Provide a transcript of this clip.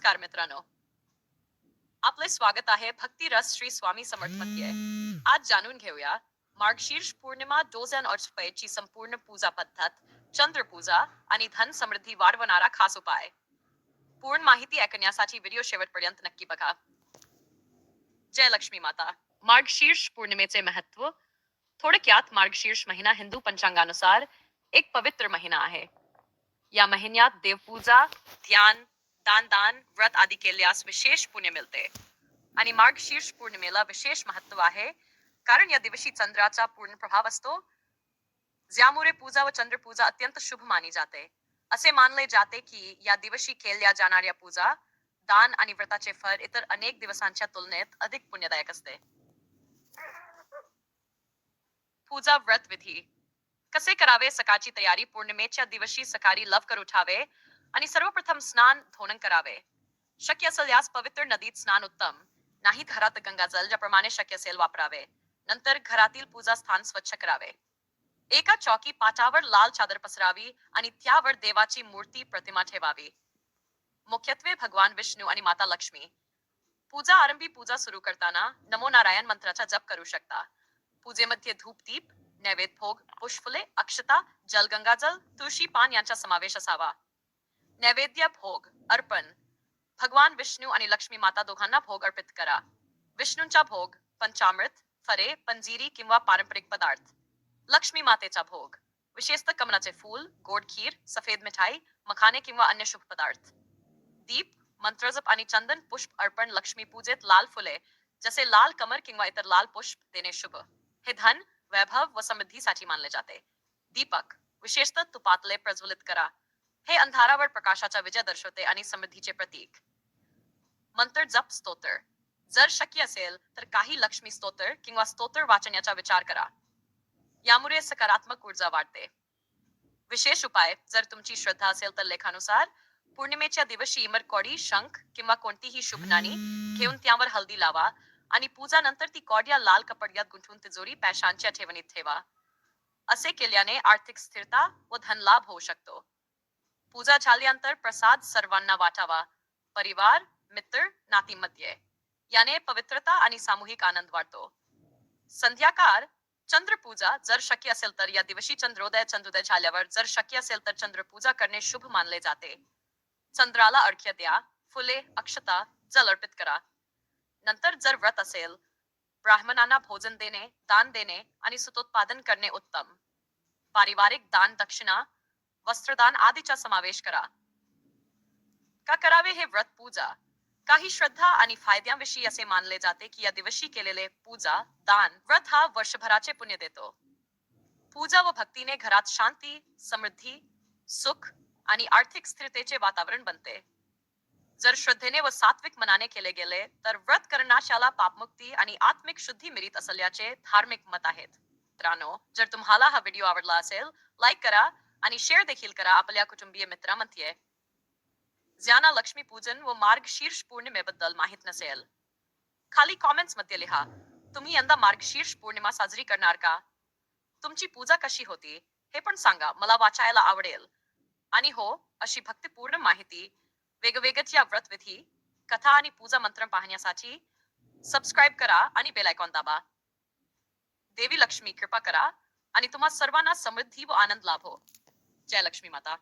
नमस्कार मित्रांनो. आपले स्वागत आहे भक्ती रस श्री स्वामी समर्थमध्ये आज जाणून घेऊया मार्गशीर्ष पौर्णिमा डोझन ची संपूर्ण पूजा पद्धत चंद्र पूजा आणि धन समृद्धी वाढवणारा खास उपाय. पूर्ण माहिती ऐकण्यासाठी व्हिडिओ शेवटपर्यंत नक्की बघा. जय लक्ष्मी माता. मार्गशीर्ष पौर्णिमेचे महत्त्व थोडक्यात मार्गशीर्ष महिना हिंदू पंचांगानुसार एक पवित्र महिना आहे. या महिन्यात देवपूजा ध्यान दानदान व्रत आदी केल्यास विशेष पुण्य मिळते आणि मार्गशीर्ष पौर्णिमेला विशेष महत्त्व आहे। कारण या दिवशी चंद्राचा पूर्ण प्रभाव असतो। ज्यामुळे पूजा व चंद्रपूजा अत्यंत शुभ मानी जाते। असे मानले जाते की या दिवशी केल्या जाणाऱ्या पूजा दान आणि व्रताचे फळ इतर अनेक दिवसांच्या तुलनेत अधिक पुण्यदायक असते। पूजा व्रत विधी। कसे करावे सकाळची तयारी? पौर्णिमेच्या दिवशी सकाळी लवकर उठावे। आणि सर्वप्रथम स्नान धोरण करावे. शक्य असेल यास पवित्र नदीत स्नान उत्तम. नाही घरात गंगाजल ज्याप्रमाणे शक्य असेल वापरावे. नंतर घरातील पूजा स्थान स्वच्छ करावे. एका चौकी पाटावर लाल चादर पसरावी आणि त्यावर देवाची मूर्ती प्रतिमा ठेवावी. मुख्यत्वे भगवान विष्णू आणि माता लक्ष्मी. पूजा आरंभी पूजा सुरू करताना नमो नारायण मंत्राचा जप करू शकता. पूजेमध्ये धूप दीप नैवेद्य भोग पुष्फुले अक्षता जल गंगाजल तुळशी पान यांचा समावेश असावा. नैवेद्य भोग, अर्पण। भगवान विष्णू आणि लक्ष्मी माता दोघांना भोग अर्पित करा. विष्णूंचा भोग, पंचामृत, फरे, पंजीरी किंवा पारंपरिक पदार्थ. लक्ष्मी मातेचा भोग, विशेषतः कमळाचे फूल, गोड खीर, सफ़ेद मिठाई, मखाने किंवा अन्य शुभ पदार्थ. दीप, मंत्रजप आणि चंदन, पुष्प अर्पण, लक्ष्मी पूजेत लाल फुले, जसे लाल कमर किंवा इतर लाल पुष्प देणे शुभ. हे धन, वैभव व समृद्धीसाठी मानले जाते. दीपक, विशेषतः तुपातले प्रज्वलित करा. हे अंधारावर प्रकाशाचा विजय दर्शवते आणि समृद्धीचे प्रतीक. मंत्र जप स्तोत्र. जर शक्य असेल तर काही लक्ष्मी स्तोत्र किंवा स्तोत्र वाचण्याचा विचार करा. यामुळे सकारात्मक ऊर्जा वाढते. विशेष उपाय जर तुमची श्रद्धा असेल तर लेखानुसार पौर्णिमेच्या दिवशी इमरकॉडी शंख किंवा कोणतीही शुभ नाणी घेऊन त्यावर हळदी लावा आणि पूजा नंतर ती कॉड या लाल कपड्यात गुंठून तिजोरी पैशांच्या ठेवणीत ठेवा. असे केल्याने आर्थिक स्थिरता व धनलाभ होऊ शकतो. पूजा झाल्यानंतर प्रसाद सर्वांना वाटावा. परिवार मित्र नातीमध्ये याने पवित्रता आणि सामूहिक आनंद वाढतो. संध्याकाळ चंद्रपूजा जर शक्य असेल तर. या दिवशी चंद्रोदय चंद्रोदय झाल्यावर जर शक्य असेल तर चंद्रपूजा करणे शुभ मानले जाते. चंद्राला अर्घ्य द्या. फुले अक्षता जल अर्पित करा. नंतर जर व्रत असेल ब्राह्मणांना भोजन देणे दान देणे आणि सुतोत्पादन करणे उत्तम. पारिवारिक दान दक्षिणा वस्त्रदान आदीचा समावेश करा. का करावे हे व्रत पूजा? काही श्रद्धा आणि फायद्यांविषयी असे मानले जाते की या दिवशी केलेले पूजा दान व्रत हा वर्षभराचे पुण्य देतो. पूजा व भक्तीने घरात शांती समृद्धी सुख आणि आर्थिक स्थिरतेचे वातावरण बनते. जर श्रद्धेने व सात्विक मनाने केले गेले तर व्रत करण्याशाला पापमुक्ती आणि आत्मिक शुद्धी मिळत असल्याचे धार्मिक मत आहेत. मित्रांनो जर तुम्हाला हा व्हिडिओ आवडला असेल लाईक करा आणि शेअर देखील करा आपल्या कुटुंबीय मित्रांमध्ये. ज्यांना लक्ष्मी पूजन व मार्गशीर्ष पौर्णिमेबद्दल माहीत नसेल खाली कॉमेंट्समध्ये लिहा तुम्ही यंदा मार्गशीर्ष पौर्णिमा साजरी करणार का? तुमची पूजा कशी होती? हे पण सांगा मला वाचायला आवडेल. आणि हो अशी भक्तिपूर्ण माहिती वेगवेगळ्या व्रतविधी कथा आणि पूजा मंत्र पाहण्यासाठी सबस्क्राईब करा आणि बेल आयकॉन दाबा. देवी लक्ष्मी कृपा करा. आणि तुम्हा सर्वांना समृद्धी व आनंद लाभो. जय लक्ष्मी माता.